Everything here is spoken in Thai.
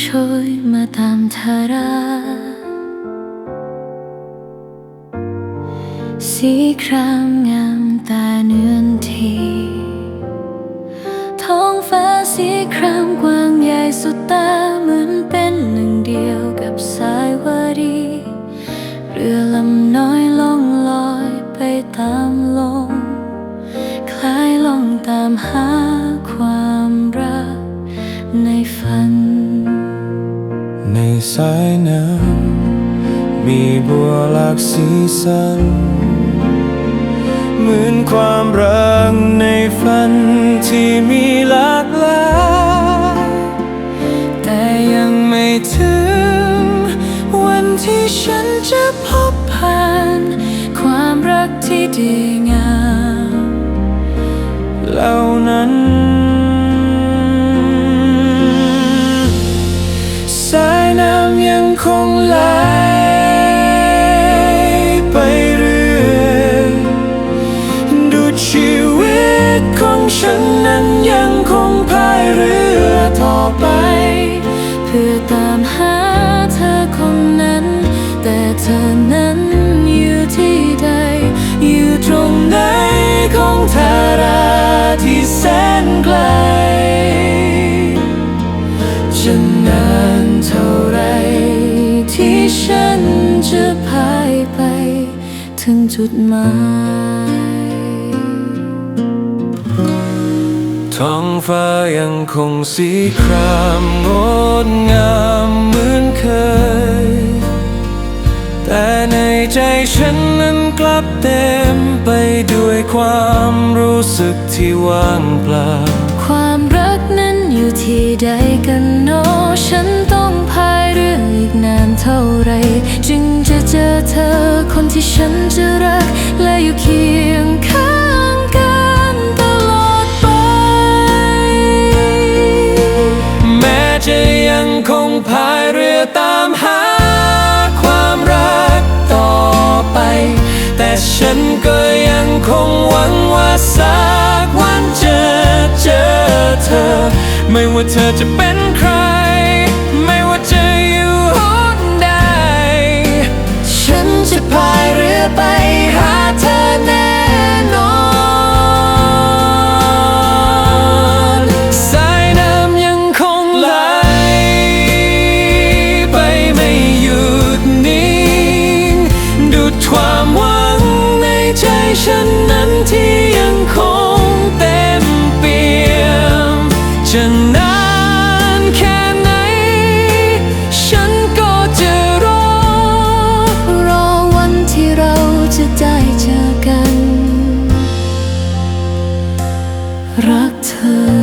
โชยมาตามทารา สีครามงามตาเนือนทีท้องฟ้าสีครามกว้างใหญ่สุดตาเหมือนเป็นหนึ่งเดียวกับสายวารีเรือลำน้อยล่องลอยไปตามลมคล้ายล่องตามหา ในสายน้ำมีบัวหลากสีสัน เหมือนความรักในฝันที่มีหลากหลายแต่ยังไม่ถึง วันที่ฉันจะพบผ่าน ความรักที่ดีงามเหล่านั้น งคงไหลไปเรื่อยดูชีวิตของฉันนั้นยังคงพายเรือต่อไป เพื่อตา ไป ถึงจุดหมายท้องฟ้ายังคงสีครามงดงามเหมือนเคย แต่ในใจฉันนั้นกลับเต็มไปด้วยความรู้สึกที่ว่างเปล่า ความรักนั้นอยู่ที่ใดกัน คนที่ฉันจะรักและอยู่เคียงข้างกันตลอดไป แม้จะยังคงพายเรือตามหาความรักต่อไป แต่ฉันก็ยังคงหวังว่าสักวันจะเจอเธอ ไม่ว่าเธอจะเป็นใคร ด รักเธอ